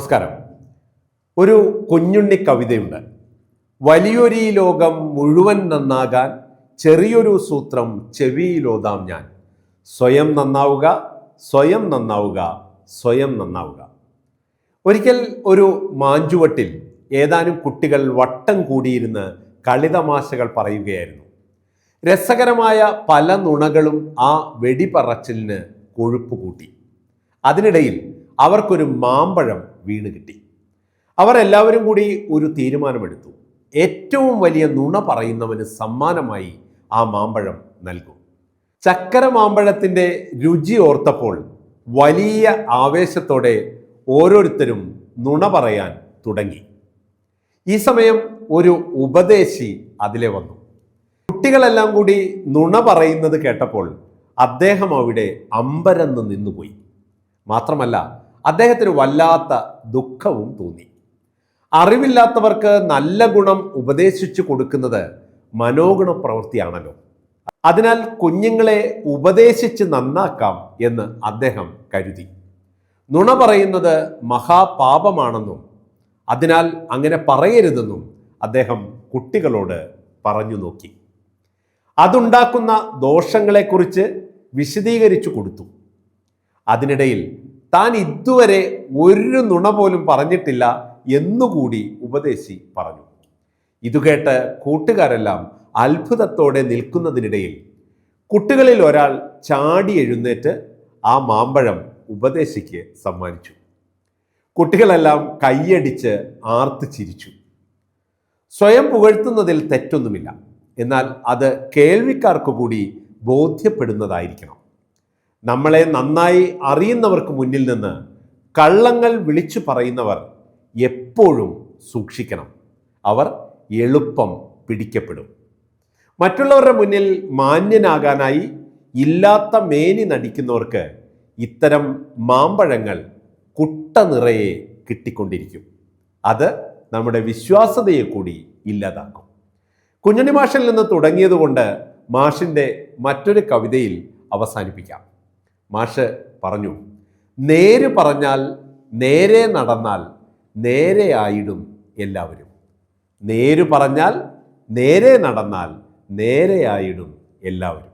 നമസ്കാരം. ഒരു കുഞ്ഞുണ്ണി കവിതയുണ്ട്. വലിയൊരു ലോകം മുഴുവൻ നന്നാകാൻ ചെറിയൊരു സൂത്രം ചെവിയിലോതാം ഞാൻ. സ്വയം നന്നാവുക സ്വയം നന്നാവുക സ്വയം നന്നാവുക. ഒരിക്കൽ ഒരു മാഞ്ചുവട്ടിൽ ഏതാനും കുട്ടികൾ വട്ടം കൂടിയിരുന്ന് കളിതമാശകൾ പറയുകയായിരുന്നു. രസകരമായ പല നുണകളും ആ വെടിപറച്ചിലിന് കൊഴുപ്പ് കൂട്ടി. അതിനിടയിൽ അവർക്കൊരു മാമ്പഴം വീണ് കിട്ടി. അവർ എല്ലാവരും കൂടി ഒരു തീരുമാനമെടുത്തു. ഏറ്റവും വലിയ നുണ പറയുന്നവന് സമ്മാനമായി ആ മാമ്പഴം നൽകും. ചക്കര മാമ്പഴത്തിന്റെ രുചി ഓർത്തപ്പോൾ വലിയ ആവേശത്തോടെ ഓരോരുത്തരും നുണ പറയാൻ തുടങ്ങി. ഈ സമയം ഒരു ഉപദേശി അതിലെ വന്നു. കുട്ടികളെല്ലാം കൂടി നുണ പറയുന്നത് കേട്ടപ്പോൾ അദ്ദേഹം അവിടെ അമ്പരന്ന് നിന്നുപോയി. മാത്രമല്ല അദ്ദേഹത്തിന് വല്ലാത്ത ദുഃഖവും തോന്നി. അറിവില്ലാത്തവർക്ക് നല്ല ഗുണം ഉപദേശിച്ചു കൊടുക്കുന്നത് മനോഗുണ പ്രവൃത്തിയാണല്ലോ. അതിനാൽ കുഞ്ഞുങ്ങളെ ഉപദേശിച്ച് നന്നാക്കാം എന്ന് അദ്ദേഹം കരുതി. നുണ പറയുന്നത് മഹാപാപമാണെന്നും അതിനാൽ അങ്ങനെ പറയരുതെന്നും അദ്ദേഹം കുട്ടികളോട് പറഞ്ഞു നോക്കി. അതുണ്ടാക്കുന്ന ദോഷങ്ങളെക്കുറിച്ച് വിശദീകരിച്ചു കൊടുത്തു. അതിനിടയിൽ താൻ ഇതുവരെ ഒരു നുണ പോലും പറഞ്ഞിട്ടില്ല എന്നുകൂടി ഉപദേശി പറഞ്ഞു. ഇതുകേട്ട് കൂട്ടുകാരെല്ലാം അത്ഭുതത്തോടെ നിൽക്കുന്നതിനിടയിൽ കുട്ടികളിൽ ഒരാൾ ചാടി എഴുന്നേറ്റ് ആ മാമ്പഴം ഉപദേശിക്ക് സമ്മാനിച്ചു. കുട്ടികളെല്ലാം കൈയടിച്ച് ആർത്ത് ചിരിച്ചു. സ്വയം പുകഴ്ത്തുന്നതിൽ തെറ്റൊന്നുമില്ല. എന്നാൽ അത് കേൾവിക്കാർക്ക് കൂടി ബോധ്യപ്പെടുന്നതായിരിക്കണം. നമ്മളെ നന്നായി അറിയുന്നവർക്ക് മുന്നിൽ നിന്ന് കള്ളങ്ങൾ വിളിച്ചു പറയുന്നവർ എപ്പോഴും സൂക്ഷിക്കണം. അവർ എളുപ്പം പിടിക്കപ്പെടും. മറ്റുള്ളവരുടെ മുന്നിൽ മാന്യനാകാനായി ഇല്ലാത്ത മേനി നടിക്കുന്നവർക്ക് ഇത്തരം മാമ്പഴങ്ങൾ കുട്ട നിറയെ കിട്ടിക്കൊണ്ടിരിക്കും. അത് നമ്മുടെ വിശ്വാസതയെ കൂടി ഇല്ലാതാക്കും. കുഞ്ഞുണ്ണി മാഷിൽ നിന്ന് തുടങ്ങിയതുകൊണ്ട് മാഷിന്റെ മറ്റൊരു കവിതയിൽ അവസാനിപ്പിക്കാം. മാഷ് പറഞ്ഞു നേര് പറഞ്ഞാൽ നേരെ നടന്നാൽ നേരെയായിടും എല്ലാവരും. നേര് പറഞ്ഞാൽ നേരെ നടന്നാൽ നേരെയായിടും എല്ലാവരും.